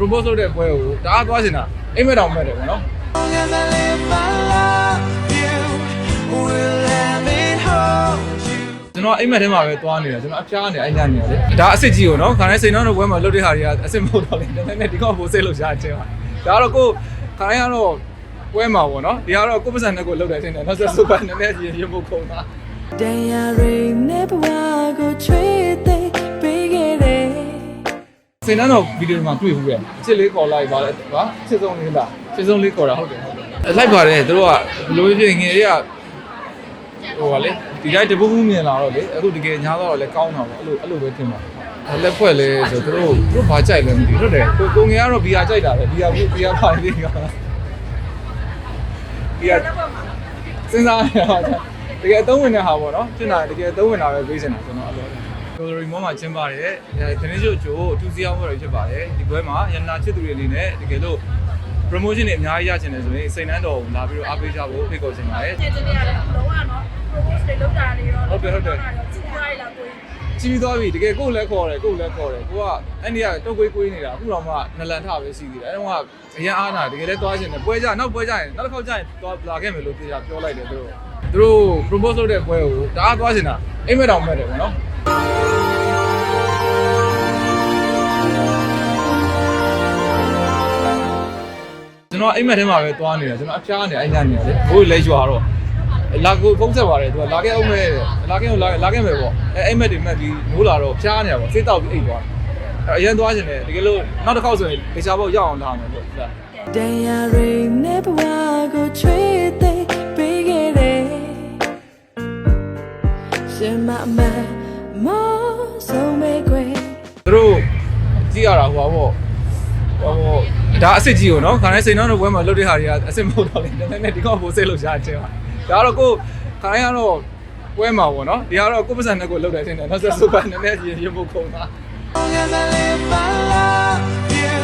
propose လုပ်တဲ့ပွဲကိုတအားသွားချင်တာအိမ်မက်တောင်မဲ့တယ်ပေါ့နော် Never live my love you will let me hold you ကျွန်တော်အိမ်မက်ထဲမှာပဲသွားနေတာကျွန်တော်အဖျားနေအိုင်ညနေတယ်ဒါအစ်စ်ကြီးကိုနော်ခါတိုင်းစိန်နှောင်းတဲ့ပွဲမှာလုပ်တဲ့ဟာတွေကအစ်စ်မဟုတ်တော့လေနည်းနည်းဒီကောင်ပိုစိတ်လို့ရှားချင်းပါဒါကတော့ကိုခါတိုင်းကတော့ပွဲမှာပေါ့နော်ဒီကတော့ကိုပစံနဲ့ကိုလုပ်တယ်ထင်တယ်နောက်ဆက်စုပ်ပါနည်းနည်းရင်ရုပ်ခုံတာ Diary never go trade big it စိန်နှောင်းတော့ဗီဒီယိုမှာတွေ့ဘူးရဲ့အစ်စ်လေးခေါ်လိုက်ပါလေဟာအစ်စ်ဆုံးလေးလားအစ်စ်ဆုံးလေးခေါ်တာဟုတ်တယ်ဟုတ်တယ်လိုက်ပါတယ်သူတို့ကဘလို့ဖြစ်ငယ်တွေကဟိုကလေဒီတိုင်းတပူးပူးမြင်လာတော့လေအခုတကယ်ညာတော့လည်းကောင်းတာပေါ့အဲ့လိုအဲ့လိုပဲထင်ပါလက်ဖွဲ့လဲဆိုသူတို့သူတို့ဘာကြိုက်လဲမသိဘူးဟုတ်တယ်ကိုကိုငယ်ကတော့ဘီယာကြိုက်တာပဲဘီယာဘူးဘီယာပါလေးကဘီယာစဉ်းစားရတာတကယ်အသုံးဝင်တဲ့ဟာပေါ့နော်ဖြစ်တာတကယ်အသုံးဝင်တာပဲပေးစင်တာကျွန်တော်အဲ့လို ကိုရီမောမှာကျင်းပါတယ်ဒီနေ့ချို့ချို့အထူးစီအောင်ပွဲတွေဖြစ်ပါတယ်ဒီပွဲမှာရန်နာချစ်သူတွေအနေနဲ့တကယ်လို့ promotion တွေအများကြီးရချင်တယ်ဆိုရင်စိန်နှန်းတော်ကိုလာပြီးတော့အားပေးကြဖို့ဖိတ်ခေါ်ချင်ပါတယ်ကျင်းနေရတယ်လုံးဝနော် propose တွေလုပ်တာတွေရောဟုတ်တယ်ဟုတ်တယ်ကြည့်ရလားကိုကြည့်ပြီးသွားပြီတကယ်ကိုယ်လည်းခေါ်တယ်ကိုယ်လည်းခေါ်တယ်ကိုကအဲ့ဒီကတုတ်ကွေးကွေးနေတာအခုတော့မှနလန်ထပဲရှိသေးတယ်အဲ့တော့ကအရင်အားနာတကယ်လည်းသွားချင်တယ်ပွဲကြနောက်ပွဲကြရင်နောက်တစ်ခေါက်ကြရင်သွားလာခဲ့မယ်လို့ပြောပြောလိုက်တယ်သူတို့သူတို့ propose လုပ်တဲ့ပွဲကိုတအားသွားချင်တာအိမ်မက်တောင်မဲ့တယ်ပေါ့နော် ကျွန်တော်အိမ်မက်ထဲမှာပဲသွားနေတာကျွန်တော်အဖျားနေအိုင်ညနေတယ်ဘိုးလည်းရွာတော့လာကိုဖုန်းဆက်ပါတယ်သူကလာခဲ့အောင်မဲ့လာခဲ့အောင်လာလာခဲ့မယ်ပေါ့အဲအိမ်မက်တွေမဲ့ပြီးနိုးလာတော့ဖျားနေတာပေါ့စိတ်တောက်ပြီးအိတ်သွားအဲအရင်သွားချင်တယ်တကယ်လို့နောက်တစ်ခေါက်ဆိုရင်ဒေချာဘောက်ရောက်အောင်လာမယ်ပေါ့ဒါ Diary never go trade big it Shema ma mo so me gwe သူတို့ကြည့်ရတာဟိုပါပေါ့ဟိုပေါ့ ဒါအစ်စ်ကြီးကိုနော်ခါတိုင်းစိန်နှောင်းတဲ့ပွဲမှာလုပ်တဲ့ဟာတွေကအစ်စ်မဟုတ်တော့လေနည်းနည်းဒီကောင်ပိုစိတ်လို့ရှားချင်းပါဒါကတော့ကိုခါတိုင်းကတော့ပွဲမှာပေါ့နော်ဒီကတော့ကိုပစံနဲ့ကိုလုပ်တယ်ထင်တယ်နောက်ဆက်စုပ်ပါနည်းနည်းရင်ရုပ်ခုံတာ Never live my love you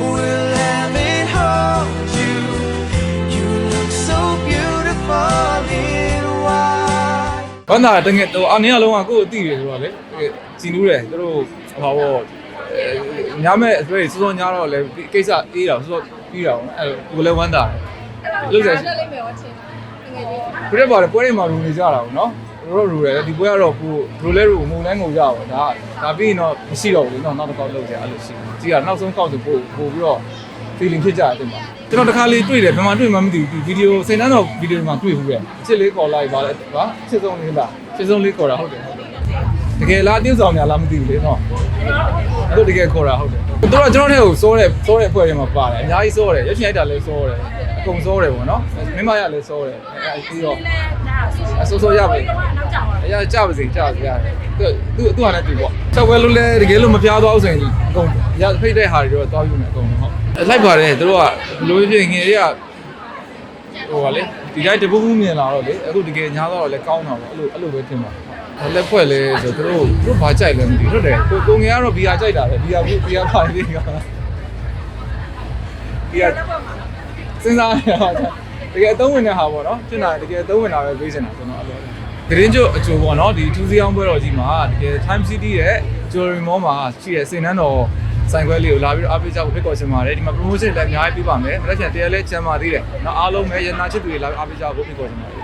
will let me hold you You look so beautiful in white ဘာသာတကယ်တော့အနေအလုံးကကိုယ့်အသိတွေဆိုတော့လေကြည်နူးတယ်သူတို့ဟောပေါ့ ညမဲ့အတွေ့စောစောညတော့လေကိစ္စအေးတာစောစောပြီးတာအဲ့ကိုလည်းဝမ်းတာတယ်လုပ်တယ်လက်လိမ့်မယ်ရောချင်းငယ်လေးပြည့်ပါတယ်ပွဲတွေမှာရူနေကြတာပေါ့နော်တို့ရူတယ်ဒီပွဲကတော့ကိုရူလဲရူမုံလဲငုံကြပါဒါဒါပြီးရင်တော့မရှိတော့ဘူးလေနော်နောက်တစ်ခေါက်လုပ်ကြအဲ့လိုရှိကြည့်ရနောက်ဆုံးကောက်ဆိုပို့ပို့ပြီးတော့ feeling ဖြစ်ကြတယ်တင်ပါကျွန်တော်တခါလေးတွေ့တယ်ဘယ်မှာတွေ့မှမသိဘူးဗီဒီယိုစိန်နှန်းတော့ဗီဒီယိုမှာတွေ့ဘူးရဲ့အချစ်လေးခေါ်လိုက်ပါလေဟာအချစ်ဆုံးလေးလားအချစ်ဆုံးလေးခေါ်တာဟုတ်တယ်ဟု တ်တယ်တကယ်လားတင်းဆောင်များလားမသိဘူးလေနော်အဲ့လိုတကယ်ခေါ်တာဟုတ်တယ်သူတို့ကကျွန်တော်တဲ့ကိုစိုးတယ်စိုးတဲ့ဖွဲ့တွေမှာပါတယ်အများကြီးစိုးတယ်ရွှေရှင်ရိုက်တာလည်းစိုးတယ်အကုန်စိုးတယ်ပေါ့နော်မင်းမရလည်းစိုးတယ်အဲ့ပြီးတော့အဆိုးဆိုးရပါလေနောက်ကြောင်ပါအရာကြပါစေကြပါစေရတယ်သူသူသူကလည်းတူပေါ့ချက်ဝဲလို့လဲတကယ်လို့မပြားသွားအောင်ဆိုရင်အကုန်ရဖိတ်တဲ့ဟာတွေတော့သွားယူမယ်အကုန်လုံးဟုတ်လိုက်ပါတယ်သူတို့ကဘလို့ဖြစ်ငယ်တွေကဟိုကလေဒီတိုင်းတပူးပူးမြင်လာတော့လေအခုတကယ်ညာတော့လည်းကောင်းတာပေါ့အဲ့လိုအဲ့လိုပဲထင်ပါ လက်ဖွဲ့လဲဆိုသူတို့သူတို့ဘာကြိုက်လဲမသိဘူးဟုတ်တယ်ကိုကိုငယ်ကတော့ဘီယာကြိုက်တာပဲဘီယာဘူးဘီယာပါလေးကဘီယာစဉ်းစားရတာတကယ်အသုံးဝင်တဲ့ဟာပေါ့နော်ဖြစ်တာတကယ်အသုံးဝင်တာပဲပေးစင်တာကျွန်တော်အဲ့လိုသတင်းကျုပ်အကျိုးပေါ့နော်ဒီ2စီအောင်ပွဲတော်ကြီးမှာတကယ် Time City ရဲ့ Jewelry Mall မှာရှိတဲ့စိန်နှန်းတော်ဆိုင်ခွဲလေးကိုလာပြီးတော့အားပေးကြဖို့ဖိတ်ခေါ်ချင်ပါတယ်ဒီမှာ promotion လည်းအများကြီးပေးပါမယ်။ဒါကြောင့်တရားလဲချမ်းပါသေးတယ်။နောက်အားလုံးပဲရနာချစ်သူတွေလာပြီးအားပေးကြဖို့ဖိတ်ခေါ်ချင်ပါတယ်